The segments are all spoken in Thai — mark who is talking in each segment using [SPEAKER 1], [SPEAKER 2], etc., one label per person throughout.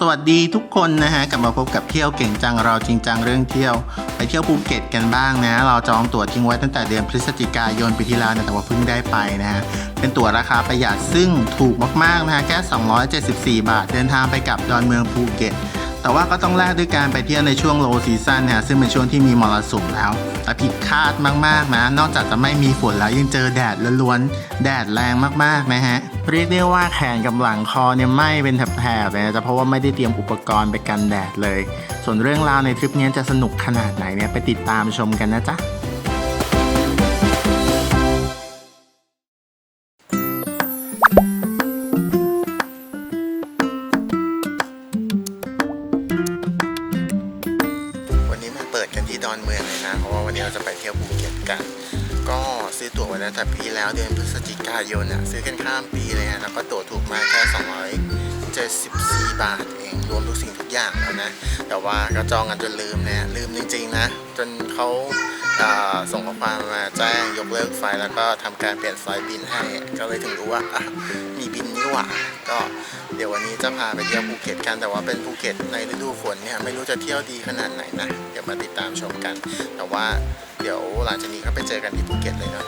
[SPEAKER 1] สวัสดีทุกคนนะฮะกลับมาพบกับเที่ยวเก่งจังเราจริงจังเรื่องเที่ยว ไปเที่ยวภูเก็ตกันบ้างนะ เราจองตั๋วทิ้งไว้ตั้งแต่เดือนพฤศจิกายนปีที่แล้วแต่ว่าเพิ่งได้ไปนะฮะเป็นตั๋วราคาประหยัดซึ่งถูกมากๆนะฮะแค่ 274 บาท เดินทางไปกับดอนเมืองภูเก็ต แต่ว่าก็ต้องแลกด้วยการไปเที่ยวในช่วงโลซีซั่นนะฮะซึ่งเป็นช่วงที่มีมรสุมแล้ว แต่ผิดคาดมากๆนะ นอกจากจะไม่มีฝนแล้วยังเจอแดดล้วนๆแดดแรงมากๆนะฮะเรียกได้ว่าแขนกับหลังคอเนี่ยไหม้เป็นแถบๆเลยนะจ๊ะเพราะว่าไม่ได้เตรียมอุปกรณ์ไปกันแดดเลย ส่วนเรื่องราวในทริปนี้จะสนุกขนาดไหนเนี่ยไปติดตามชมกันนะจ๊ะ แล้วเดือนพฤศจิกายนอะซื้อกันข้ามปีเลยฮะแล้วก็ตั๋วถูกมากแค่274 บาทเองรวมทุกสิ่งทุกอย่างแล้วนะ แต่ว่าก็จองกันจนลืมนะลืมจริงๆนะ จนเขาส่งข้อความมาแจ้งยกเลิกไฟแล้วก็ทำการเปลี่ยนไฟล์บินให้ ก็เลยถึงรู้ว่ามีบินนี่หว่า ก็เดี๋ยววันนี้จะพาไปเที่ยวภูเก็ตกันแต่ว่าเป็นภูเก็ตในฤดูฝนเนี่ยไม่รู้จะเที่ยวดีขนาดไหนนะเดี๋ยวมาติดตามชมกัน แต่ว่าเดี๋ยวหลังจากนี้ก็ไปเจอกันที่ภูเก็ตเลยเนาะ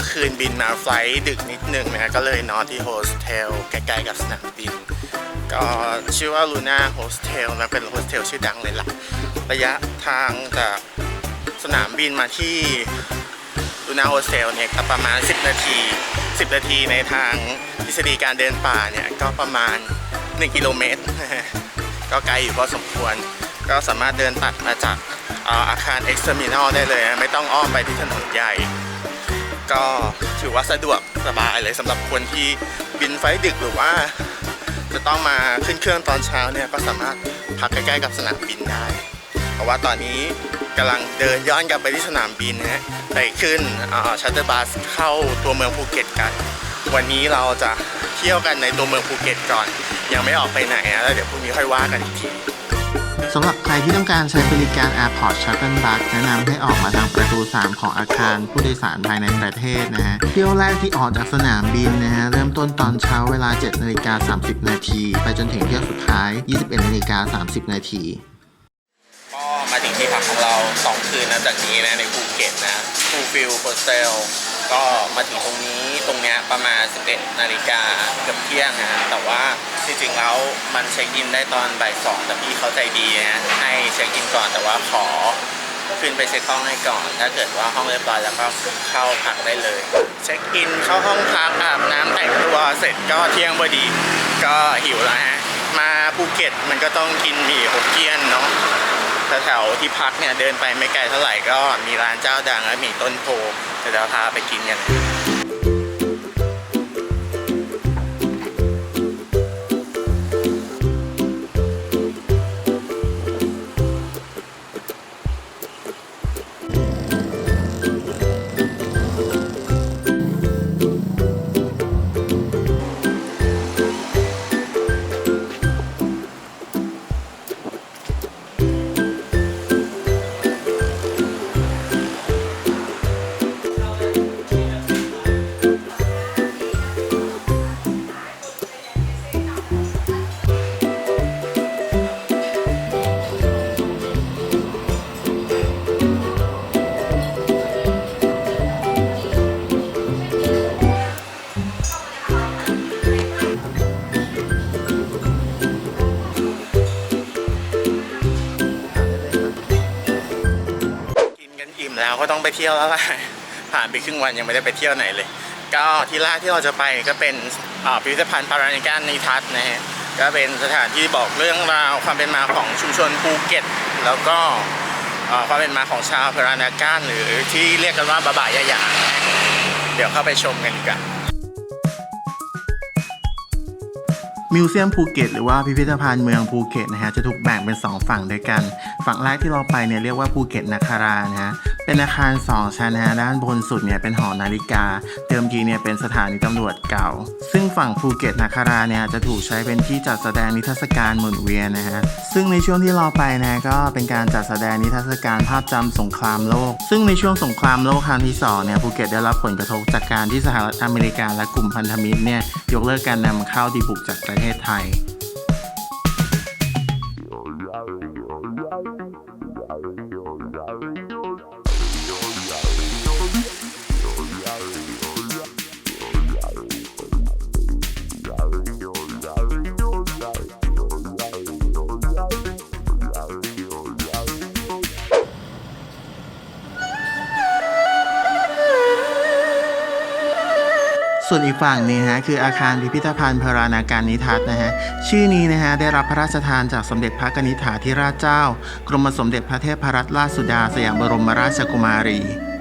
[SPEAKER 1] มื่อคืนบินมาไฟล์ดึกนิดนึงนะฮะก็เลยนอนที่โฮสเทลใกล้ๆกับสนามบิน ก็ชื่อว่าลูน่าโฮสเทลนะเป็นโฮสเทลชื่อดังเลยล่ะ ระยะทางจากสนามบินมาที่ลูน่าโฮสเทลเนี่ยก็ประมาณ 10 นาที 10 นาทีในทางทฤษฎีการเดินป่าเนี่ยก็ประมาณ 1 กิโลเมตร ก็ไกลอยู่พอสมควร ก็สามารถเดินตัดมาจากอ่ารเอาคาร X Terminal ได้เลย ไม่ต้องอ้อมไปที่ถนนใหญ่ ก็ถือว่าสะดวกสบายเลยสำหรับคนที่บินไฟล์ดึกหรือว่า จะต้องมาขึ้นเครื่องตอนเช้าเนี่ยก็สามารถพักใกล้ๆกับสนามบินได้ เพราะว่าตอนนี้กำลังเดินย้อนกลับไปที่สนามบินนะฮะไปขึ้นชัตเตอร์บัสเข้าตัวเมืองภูเก็ตกัน วันนี้เราจะเที่ยวกันในตัวเมืองภูเก็ตก่อน ยังไม่ออกไปไหนนะแล้วเดี๋ยวพรุ่งนี้ค่อยว่ากันอีกที สำหรับใครที่ต้องการใช้บริการ Airport Shuttle Bus แนะนำให้ออกมาทางประตู 3 ของอาคารผู้โดยสารภายในประเทศนะฮะเที่ยวแรกที่ออกจากสนามบินนะฮะเริ่มต้นตอนเช้าเวลา 7นาฬิกา30 นาทีไปจนถึงเที่ยวสุดท้าย 21นาฬิกา30 นาทีก็มาถึงที่พักของเรา 2 คืนนะจากนี้นะในภูเก็ตนะฟูฟิลโฮสเทลก็มาถึงตรงนี้ ตรงเนี้ยประมาณ 11 นาฬิกาเกือบเที่ยงนะแต่ว่าจริงๆแล้วมันเช็คอินได้ตอนบ่ายสองแต่พี่เขาใจดีนะให้เช็คอินก่อนแต่ว่าขอขึ้นไปเช็คห้องให้ก่อน ถ้าเกิดว่าห้องเรียบร้อยแล้วก็เข้าพักได้เลย เช็คอินเข้าห้องพักอาบน้ำแต่งตัวเสร็จก็เที่ยงพอดี ก็หิวแล้วฮะ มาภูเก็ตมันก็ต้องกินหมี่ฮกเกี้ยนเนาะแถวที่พักเนี่ยเดินไปไม่ไกลเท่าไหร่ก็มีร้านเจ้าดังและมีต้นโพเดี๋ยวเราพาไปกินกัน แล้วก็ต้องไปเที่ยวแล้วล่ะผ่านไปครึ่งวันยังไม่ได้ไปเที่ยวไหนเลย ก็ที่แรกที่เราจะไปก็เป็นพิพิธภัณฑ์พารานิการนิทัศน์นะฮะก็เป็นสถานที่บอกเรื่องราวความเป็นมาของชุมชนภูเก็ต แล้วก็ความเป็นมาของชาวพารานาการหรือที่เรียกกันว่าบาบายายาเดี๋ยวเข้าไปชมกันดีกว่า มิวเซียมภูเก็ตหรือว่าพิพิธภัณฑ์เมืองภูเก็ตนะฮะจะถูกแบ่งเป็น 2 ฝั่งด้วยกัน ฝั่งแรกที่เราไปเนี่ยเรียกว่าภูเก็ตนาคารานะฮะเป็นอาคาร 2 ชั้นนะฮะด้านบนสุดเนี่ยเป็นหอนาฬิกา เดิมทีเนี่ยเป็นสถานีตำรวจเก่า ซึ่งฝั่งภูเก็ตนาคาราเนี่ยจะถูกใช้เป็นที่จัดแสดงนิทรรศการหมุนเวียนนะฮะซึ่งในช่วงที่เราไปนะก็เป็นการจัดแสดงนิทรรศการภาพจำสงครามโลก ซึ่งในช่วงสงครามโลกครั้งที่สองเนี่ยภูเก็ตได้รับผลกระทบจากการที่สหรัฐอเมริกาและกลุ่มพันธมิตรเนี่ยยกเลิกการนำเข้าดีบุกจากประเทศไทย วนอีกฝั่งนี้ฮะคืออาคารพิพิธภัณฑ์พรานาการนิทัศนะฮะชื่อนี้นะฮะได้รับพระราชทานจากสมเด็จพระกนิษฐาธิราชเจ้า กรมสมเด็จพระเทพรัตนราชสุดาสยามบรมราชกุมารี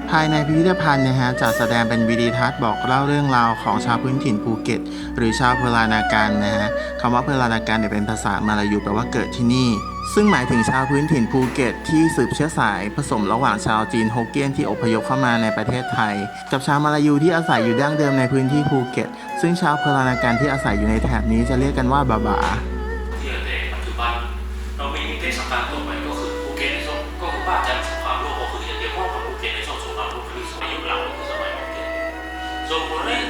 [SPEAKER 1] ภายในพิพิธภัณฑ์นะฮะจัดแสดงเป็นวิดีทัศน์บอกเล่าเรื่องราวของชาวพื้นถิ่นภูเก็ต หรือชาวพลานาการนะฮะคำว่าพลานาการเนี่ยเป็นภาษามาลายูแปลว่าเกิดที่นี่ ซึ่งหมายถึงชาวพื้นถิ่นภูเก็ตที่สืบเชื้อสายผสมระหว่างชาวจีนฮกเกี้ยนที่อพยพเข้ามาในประเทศไทย กับชาวมาลายูที่อาศัยอยู่ดั้งเดิมในพื้นที่ภูเก็ต ซึ่งชาวเพลานาการที่อาศัยอยู่ในแถบนี้จะเรียกกันว่าบาบา
[SPEAKER 2] ที่ในปัจจุบันเรามีเทศกาลต่อไปก็คือภูเก็ตในช่วงก็คือบ้านจันทร์สงครามโลกก็คือเกี่ยวข้องกับภูเก็ตในช่วงสงครามโลกครั้งที่สองยุคหลังก็คือสมัยภูเก็ตส่วนคนเล่น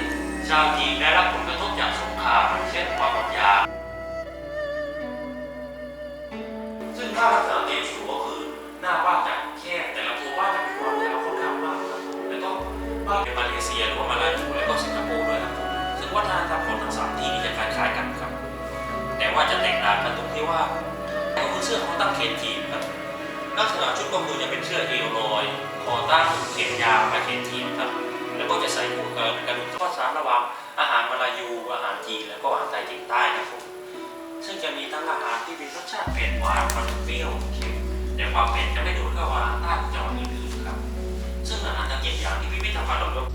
[SPEAKER 2] ชาวจีนได้รับผลกระทบจากสงครามเช่นความ ว่าจะแตกต่างกันตรงที่ว่าก็คือเสื้อเขาตั้งเขนทีมครับลักษณะชุดก็คือจะเป็นเสื้อเอวลอยคอตั้งเขนยาวและเขนทีมครับแล้วก็จะใส่หมวกกันกระดุมข้อสามระหว่างอาหารมาลายูอาหารจีนแล้วก็อาหารไทยจีนใต้ครับผมซึ่งจะมีทั้งอาหารที่มีรสชาติเผ็ดหวานมันเปรี้ยวเค็มแต่ความเผ็ดจะไม่โดดเข้าอาหารใต้ของจังหวัดอื่นๆครับซึ่งอาหารทั้งเจ็ดอย่างที่พิพิธภัณฑ์เรายก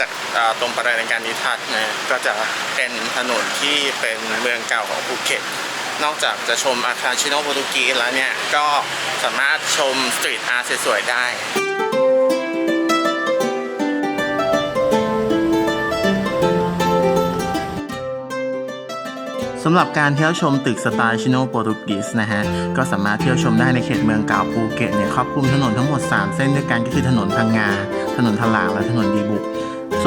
[SPEAKER 1] จากตรงประเด็นการนิทัศน์นะก็จะเป็นถนนที่เป็นเมืองเก่าของภูเก็ต นอกจากจะชมอาคารชิโนโปรตุกีสแล้วเนี่ย ก็สามารถชมสตรีทอาร์ตสวยๆได้สำหรับการเที่ยวชมตึกสไตล์ชิโนโปรตุกีสนะฮะ ก็สามารถเที่ยวชมได้ในเขตเมืองเก่าภูเก็ตเนี่ยครอบคลุมถนนทั้งหมด 3 เส้นด้วยกันก็คือถนนพังงา ถนนทลางและถนนดีบุก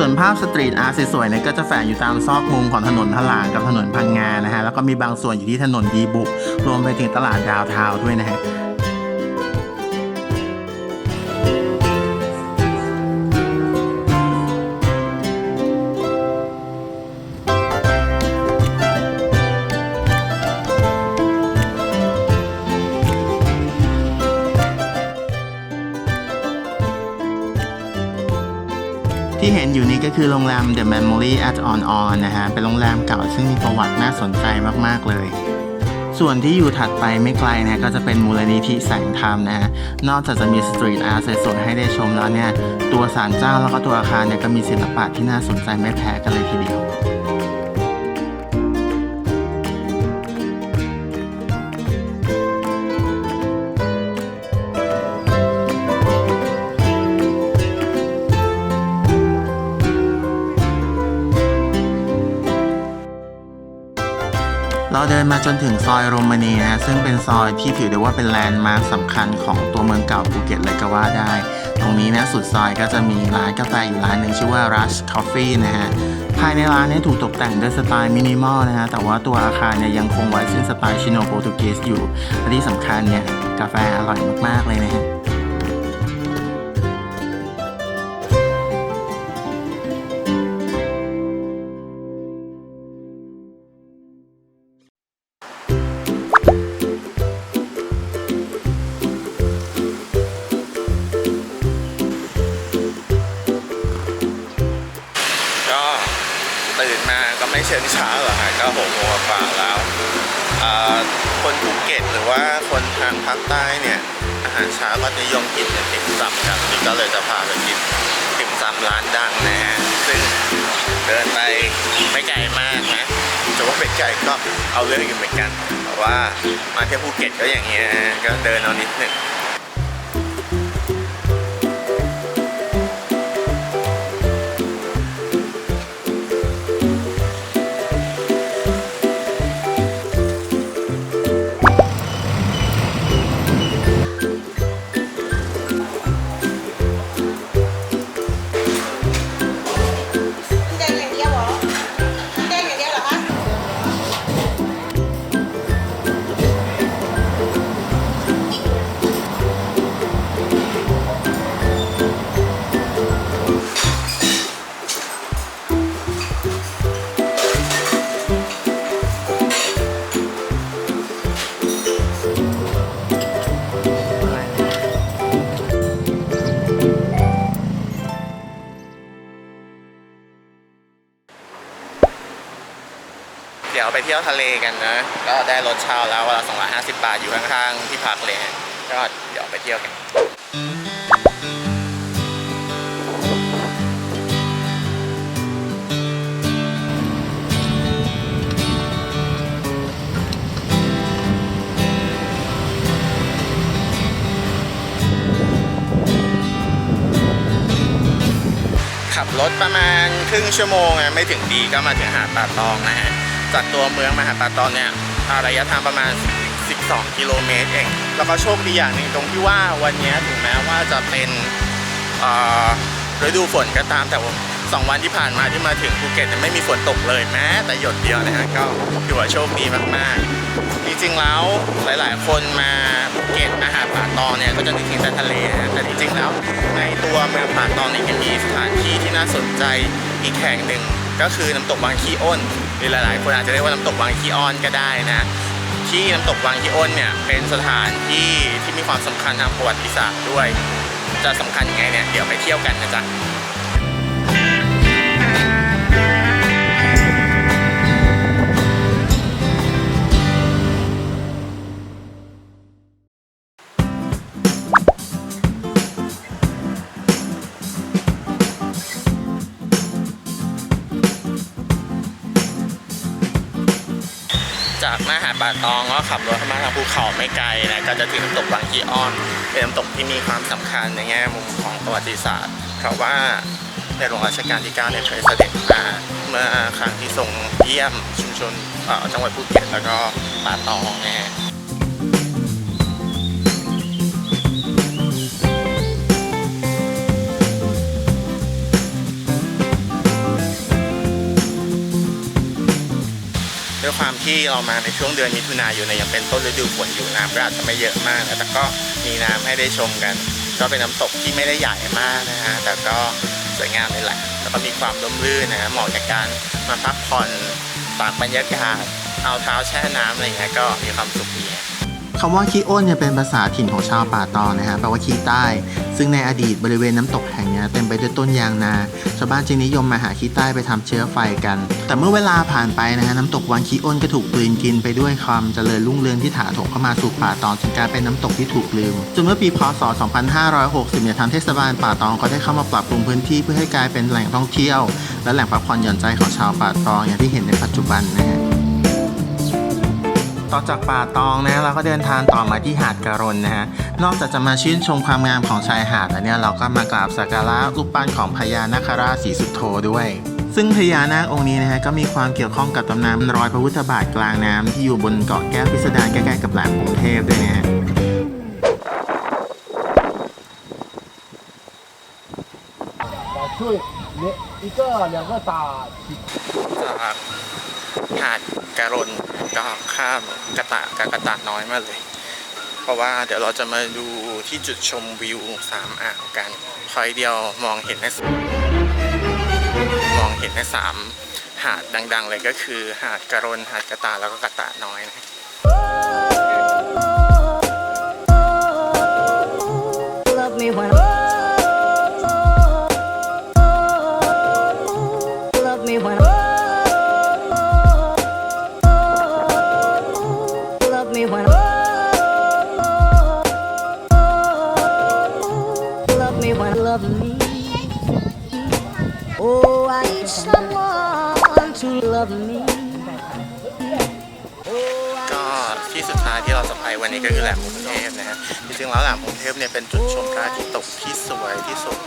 [SPEAKER 1] ส่วนภาพสตรีทอาร์ตสวยๆเนี่ยก็จะแฝงอยู่ตามซอกมุมของถนนทลางกับถนนพังงานะฮะแล้วก็มีบางส่วนอยู่ที่ถนนดีบุกรวมไปถึงตลาดดาวเทาวด้วยนะฮะ ก็คือโรงแรม The Memory at On On นะฮะ เป็นโรงแรมเก่าซึ่งมีประวัติน่าสนใจมาก ๆ เลย ส่วนที่อยู่ถัดไปไม่ไกลนะก็จะเป็นมูลนิธิแสงธรรมนะฮะ นอกจากจะมีสตรีทอาร์ตสวยๆให้ได้ชมแล้วเนี่ย ตัวศาลเจ้าแล้วก็ตัวอาคารเนี่ยก็มีศิลปะที่น่าสนใจไม่แพ้กันเลยทีเดียว เราเดินมาจนถึงซอยโรมานีนะฮะซึ่งเป็นซอยที่ถือได้ว่าเป็นแลนด์มาร์คสำคัญของตัวเมืองเก่าภูเก็ตเลยก็ว่าได้ ตรงนี้นะสุดซอยก็จะมีร้านกาแฟอยู่ร้านหนึ่งชื่อว่า Rush Coffee นะฮะภายในร้านนี้ถูกตกแต่งด้วยสไตล์มินิมอลนะฮะแต่ว่าตัวอาคารเนี่ยยังคงไว้ซึ่งสไตล์ชิโนโปรตุเกสอยู่และที่สำคัญเนี่ยกาแฟอร่อยมากๆเลยนะฮะ อาเรื่องอยู่เหมือนกันเพราะว่ามาเที่ยวภูเก็ตก็อย่างเงี้ยนะก็เดินเอานิดหนึ่ง
[SPEAKER 3] ยว
[SPEAKER 1] ที่ยวทะเลกันนะก็ได้รถเช่าแล้ววันละ250 บาทอยู่ข้างๆที่พักเลยก็เดี๋ยวไปเที่ยวกัน รถประมาณครึ่งชั่วโมงนะไม่ถึงดีก็มาถึงหาดป่าตองนะฮะจากตัวเมืองมาหาดป่าตองเนี่ยระยะทางประมาณ 12 กิโลเมตรเอง แล้วก็โชคดีอย่างหนึ่งตรงที่ว่าวันนี้ถึงแม้ว่าจะเป็นฤดูฝนก็ตามแต่ สองวันที่ผ่านมาที่มาถึงภูเก็ตไม่มีฝนตกเลยแม้แต่หยดเดียวนะฮะก็ถือว่าโชคดีมากๆ จริงๆแล้วหลายๆ คนมาภูเก็ตอาหารป่าตองเนี่ยก็จะนึกถึงแต่ทะเลนะแต่จริงๆแล้วในตัวเมืองป่าตองเนี่ยยังมีสถานที่ที่น่าสนใจอีกแห่งหนึ่งก็คือน้ำตกวังขี้อ้นหรือหลายๆ คนอาจจะเรียกว่าน้ำตกวังขี้อ้อนก็ได้นะที่น้ำตกวังขี้อ้นเนี่ยเป็นสถานที่ที่มีความสำคัญทางประวัติศาสตร์ด้วย จะสำคัญยังไงเนี่ยเดี๋ยวไปเที่ยวกันนะจ๊ะ ป่าตองก็ขับรถเข้ามาทางภูเขาไม่ไกลนะก็จะถึงน้ำตกวังขี้อ้อนเป็นน้ำตกที่มีความสำคัญในแง่มุมของประวัติศาสตร์ เพราะว่าในหลวงรัชกาลที่ 9 เนี่ยเคยเสด็จมาเมื่อครั้งที่ทรงเยี่ยมชุมชนจังหวัดภูเก็ตแล้วก็ป่าตองนะ ด้วยความที่เรามาในช่วงเดือนมิถุนายนเนี่ยยังเป็นต้นฤดูฝนอยู่น้ำก็อาจจะไม่เยอะมากนะแต่ก็มีน้ำให้ได้ชมกัน ก็เป็นน้ำตกที่ไม่ได้ใหญ่มากนะฮะแต่ก็สวยงามเลยแหละแล้วก็มีความร่มรื่นนะเหมาะกับการมาพักผ่อนตากบรรยากาศเอาเท้าแช่น้ำอะไรเงี้ยก็มีความสุข คำว่าขี้อ้นเนี่ยเป็นภาษาถิ่นของชาวป่าตองนะฮะแปลว่าขี้ใต้ ซึ่งในอดีตบริเวณน้ำตกแห่งนี้เต็มไปด้วยต้นยางนา ชาวบ้านจึงนิยมมาหาขี้ใต้ไปทำเชื้อไฟกัน แต่เมื่อเวลาผ่านไปนะฮะน้ำตกวังขี้อ้นก็ถูกกลืนกินไปด้วยความเจริญรุ่งเรืองที่ถาโถมเข้ามาสู่ป่าตองจนกลายเป็นน้ำตกที่ถูกลืมจนเมื่อปีพศ 2560เนี่ยทางเทศบาลป่าตองก็ได้เข้ามาปรับปรุงพื้นที่เพื่อให้กลายเป็นแหล่งท่องเที่ยว และแหล่งพักผ่อนหย่อนใจของชาวป่าตองอย่างที่เห็นในปัจจุบันนะฮะ ต่อจากป่าตองนะเราก็เดินทางต่อมาที่หาดการนนะฮะ นอกจากจะมาชื่นชมความงามของชายหาดแล้วเนี่ยเราก็มากราบสักการะรูปปั้นของพญานาคราชสีสุโธด้วย ซึ่งพญานาคองค์นี้นะฮะก็มีความเกี่ยวข้องกับตำนานรอยพระพุทธบาทกลางน้ำที่อยู่บนเกาะแก้วพิสดารใกล้ๆกับแหลมกรุงเทพด้วยนะฮะ
[SPEAKER 4] 对，连一个两个打几
[SPEAKER 1] จากหาดการน ก็ข้ามกระตะกับกระตะน้อยมาเลย เพราะว่าเดี๋ยวเราจะมาดูที่จุดชมวิวสามอ่าวกันพอยเดียวมองเห็นได้มองเห็นได้สามหาดดัง ๆ เลยก็คือหาดกระรนหาดกระตาแล้วก็กระตาน้อยนะ เราจะไปวันนี้ก็คือแหลมกรุงเทพนะฮะจริงๆแล้วแหลมกรุงเทพเนี่ยเป็นจุดชมพระอาทิตย์ตกที่สวยที่สุด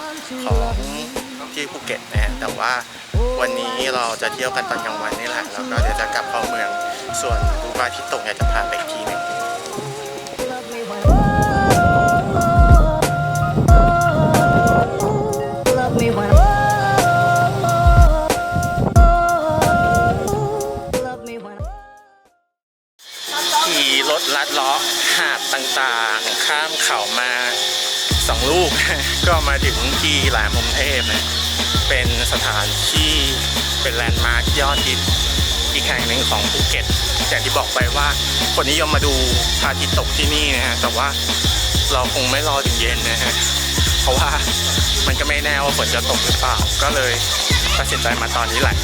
[SPEAKER 1] ของที่ภูเก็ตนะฮะแต่ว่าวันนี้เราจะเที่ยวกันตอนกลางวันนี่แหละแล้วก็เดี๋ยวจะกลับเข้าเมือง ส่วนดูพระอาทิตย์ตกเนี่ยจะพาไปอีกทีหนึง ต่างข้ามเขามาสองลูก ก็มาถึงที่แหลมพรมเทพนะเป็นสถานที่เป็นแลนด์มาร์คยอดฮิตอีกแห่งหนึ่งของภูเก็ตอย่างที่บอกไปว่าคนนิยมมาดูพระอาทิตย์ตกที่นี่นะฮะแต่ว่าเราคงไม่รอถึงเย็นนะฮะเพราะว่ามันก็ไม่แน่ว่าฝนจะตกหรือเปล่า ก็เลยตัดสินใจมาตอนนี้แหละ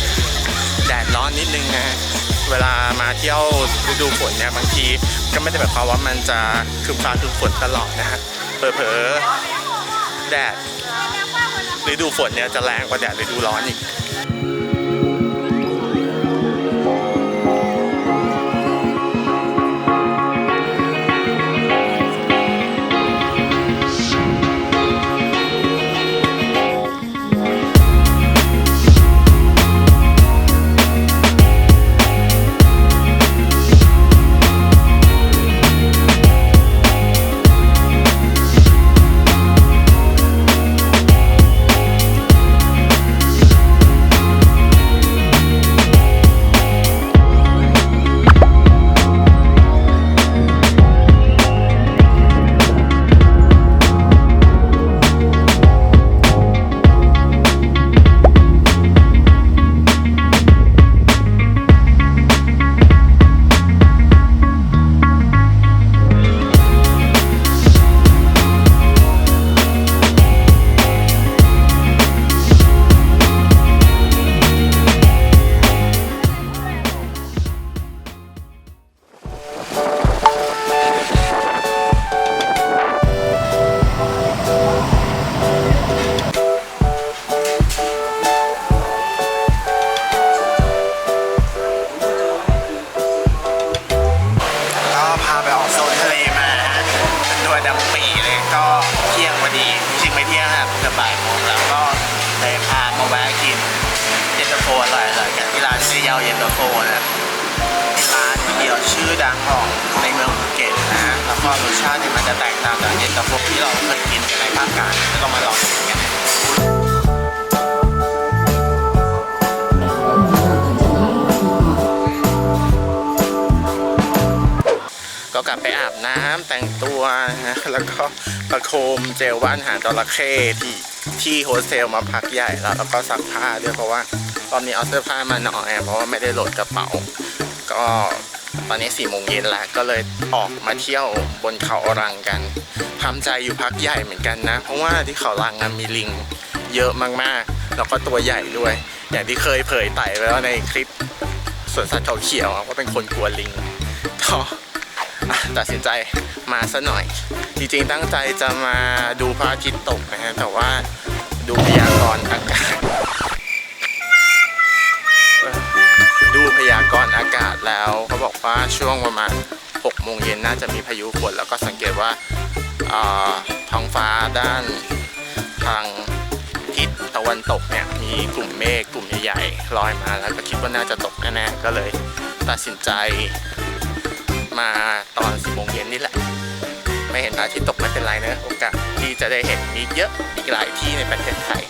[SPEAKER 1] แดดร้อนนิดนึงนะฮะเวลามาเที่ยวฤดูฝนเนี่ยบางที ก็ไม่ได้แบบความว่ามันจะคือฟ้าคือฝนตลอดนะฮะเผลอๆแดดฤดูฝนเนี่ยจะแรงกว่าแดดฤดูร้อนอีก ก็กลับไปอาบน้ำแต่งตัวนะแล้วก็ประโคมเจลว่านหางจระเข้ที่ที่โฮสเทลมาพักใหญ่แล้วแล้วก็ซักผ้าด้วยเพราะว่ารอบนี้เอาเสื้อผ้ามาหน่อยเพราะว่าไม่ได้โหลดกระเป๋า ก็ตอนนี้4ี่โมงเย็นแล้วก็เลยออกมาเที่ยวบนเขาอรังกันทำใจอยู่พักใหญ่เหมือนกันนะ เพราะว่าที่เขาอรังมีลิงเยอะมากๆ แล้วก็ตัวใหญ่ด้วย อย่างที่เคยเผยไต่ไว้แล้วในคลิปสวนสัตว์เขาเขียวอะว่าเป็นคนกลัวลิงก็อะ ตัดสินใจมาซะหน่อย จริงๆตั้งใจจะมาดูพระอาทิตย์ตกนะฮะแต่ว่าดูพยากรณ์อากาศ ดูพยากรณ์อากาศแล้วเขาบอกว่าช่วงประมาณ6โมงเย็นน่าจะมีพายุฝนแล้วก็สังเกตว่าท้องฟ้าด้านทางทิศตะวันตกเนี่ยมีกลุ่มเมฆกลุ่มใหญ่ๆลอยมาแล้วก็คิดว่าน่าจะตกแน่ๆก็เลยตัดสินใจ มาตอน10โมงเย็นนี่แหละ ไม่เห็นพระอาทิตย์ตกไม่เป็นไรนะโอกาสที่จะได้เห็นมีเยอะอีกหลายที่ในประเทศไทย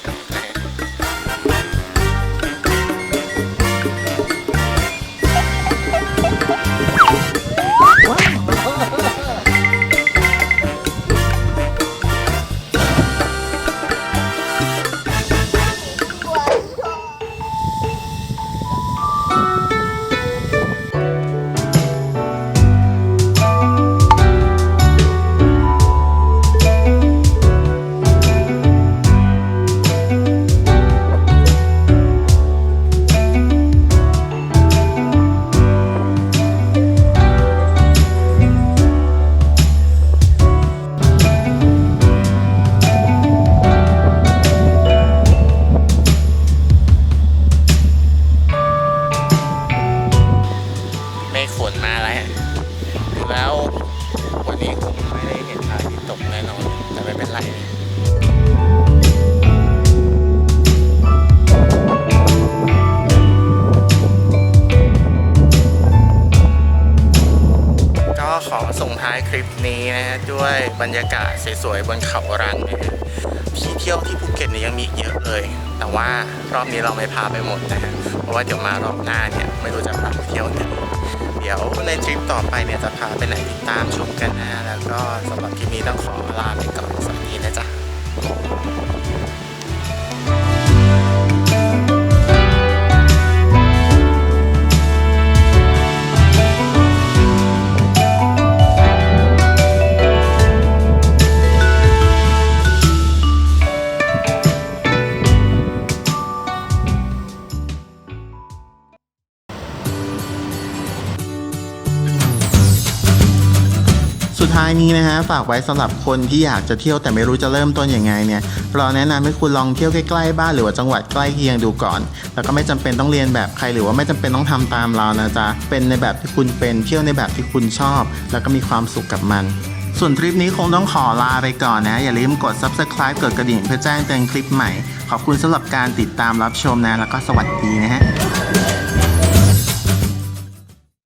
[SPEAKER 1] ไรก็ขอส่งท้ายคลิปนี้นะฮะด้วยบรรยากาศสวยๆบนเขารังนะฮะที่เที่ยวที่ภูเก็ตเนี่ยยังมีอีกเยอะเลย แต่ว่ารอบนี้เราไม่พาไปหมดนะฮะเพราะว่าเดี๋ยวมารอบหน้าเนี่ยไม่รู้จะพาไปเที่ยวไหน ดี๋ยวในทริปต่อไปเนี่ยจะพาไปไหนติดตามชมกันนะแล้วก็สำหรับคลิปนี้ต้องขอลาไปก่อนสวัสดีนะจ๊ะ ท้ายนี้นะฮะฝากไว้สำหรับคนที่อยากจะเที่ยวแต่ไม่รู้จะเริ่มต้นยังไงเนี่ยเราแนะนำให้คุณลองเที่ยวใกล้ๆบ้านหรือว่าจังหวัดใกล้เคียงดูก่อน แล้วก็ไม่จำเป็นต้องเรียนแบบใครหรือว่าไม่จำเป็นต้องทำตามเรานะจ๊ะเป็นในแบบที่คุณเป็นเที่ยวในแบบที่คุณชอบ แล้วก็มีความสุขกับมันส่วนทริปนี้คงต้องขอลาไปก่อนนะ อย่าลืมกด subscribe กดกระดิ่งเพื่อแจ้งเตือนคลิปใหม่ ขอบคุณสำหรับการติดตามรับชมนะ แล้วก็สวัสดีนะฮะ